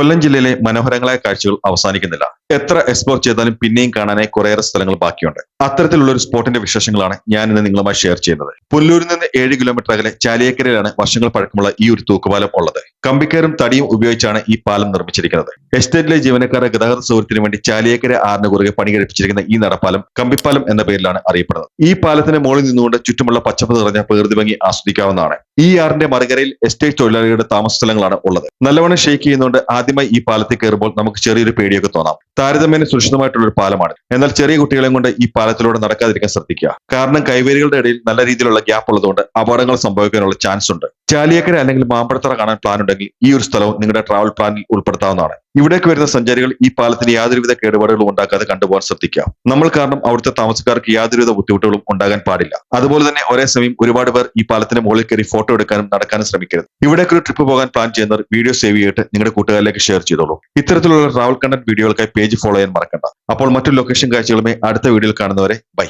കൊല്ലം ജില്ലയിലെ മനോഹരങ്ങളായ കാഴ്ചകൾ അവസാനിക്കുന്നില്ല. എത്ര എക്സ്പ്ലോർ ചെയ്താലും പിന്നെയും കാണാനായി കുറേയേറെ സ്ഥലങ്ങൾ ബാക്കിയുണ്ട്. അത്തരത്തിലുള്ള ഒരു സ്പോട്ടിന്റെ വിശേഷങ്ങളാണ് ഞാൻ ഇന്ന് നിങ്ങളുമായി ഷെയർ ചെയ്യുന്നത്. പുല്ലൂരിൽ നിന്ന് ഏഴ് കിലോമീറ്റർ അകലെ ചാലിയക്കരയിലാണ് വർഷങ്ങൾ പഴക്കമുള്ള ഈ ഒരു തൂക്കുപാലം ഉള്ളത്. കമ്പിക്കയറും തടിയും ഉപയോഗിച്ചാണ് ഈ പാലം നിർമ്മിച്ചിരിക്കുന്നത്. എസ്റ്റേറ്റിലെ ജീവനക്കാരുടെ ഗതാഗത സൗകര്യത്തിന് വേണ്ടി ചാലിയക്കര ആറിന് കുറുകെ പണി കഴിപ്പിച്ചിരിക്കുന്ന ഈ നടപ്പാലം കമ്പിപ്പാലം എന്ന പേരിലാണ് അറിയപ്പെടുന്നത്. ഈ പാലത്തിന്റെ മുകളിൽ നിന്നുകൊണ്ട് ചുറ്റുമുള്ള പച്ചപ്പ് നിറഞ്ഞ പ്രകൃതി ഭംഗി ആസ്വദിക്കാവുന്നതാണ്. ഈ ആറിന്റെ മറുകരയിൽ എസ്റ്റേറ്റ് തൊഴിലാളികളുടെ താമസ സ്ഥലങ്ങളാണ് ഉള്ളത്. നല്ലവണ്ണം ഷേക്ക് ചെയ്യുന്നതുകൊണ്ട് ആദ്യമായി ഈ പാലത്തിൽ കയറുമ്പോൾ നമുക്ക് ചെറിയൊരു പേടിയൊക്കെ തോന്നാം. താരതമ്യേന സുരക്ഷിതമായിട്ടുള്ള ഒരു പാലമാണ്. എന്നാൽ ചെറിയ കുട്ടികളെയും കൊണ്ട് ഈ പാലത്തിലൂടെ നടക്കാതിരിക്കാൻ ശ്രദ്ധിക്കുക. കാരണം കൈവേരികളുടെ ഇടയിൽ നല്ല രീതിയിലുള്ള ഗ്യാപ്പ് ഉള്ളതുകൊണ്ട് അപകടങ്ങൾ സംഭവിക്കാനുള്ള ചാൻസ് ഉണ്ട്. ചാലിയക്കര അല്ലെങ്കിൽ മാമ്പഴത്തറ കാണാൻ പ്ലാൻ ഉണ്ടെങ്കിൽ ഈ ഒരു സ്ഥലവും നിങ്ങളുടെ ട്രാവൽ പ്ലാനിൽ ഉൾപ്പെടുത്താവുന്നതാണ്. ഇവിടേക്ക് വരുന്ന സഞ്ചാരികൾ ഈ പാലത്തിന് യാതൊരുവിധ കേടുപാടുകളും ഉണ്ടാക്കാതെ കണ്ടുപോകാൻ ശ്രദ്ധിക്കാം. നമ്മൾ കാരണം അവിടുത്തെ താമസക്കാർക്ക് യാതൊരുവിധ ബുദ്ധിമുട്ടുകളും ഉണ്ടാകാൻ പാടില്ല. അതുപോലെ തന്നെ ഒരേ സമയം ഒരുപാട് പേർ ഈ പാലത്തിന്റെ മുകളിൽ കയറി ഫോട്ടോ എടുക്കാനും നടക്കാനും ശ്രമിക്കരുത്. ഇവിടേക്ക് ഒരു ട്രിപ്പ് പോകാൻ പ്ലാൻ ചെയ്യുന്നവർ വീഡിയോ സേവ് ചെയ്തിട്ട് നിങ്ങളുടെ കൂട്ടുകാരിലേക്ക് ഷെയർ ചെയ്തോളൂ. ഇത്തരത്തിലുള്ള ട്രാവൽ കണ്ടന്റ് വീഡിയോകൾക്കായി പേജ് ഫോളോ ചെയ്യാൻ മറക്കണ്ട. അപ്പോൾ മറ്റു ലൊക്കേഷൻ കാഴ്ചകളുമായി അടുത്ത വീഡിയോയിൽ കാണുന്നവരെ ബൈ.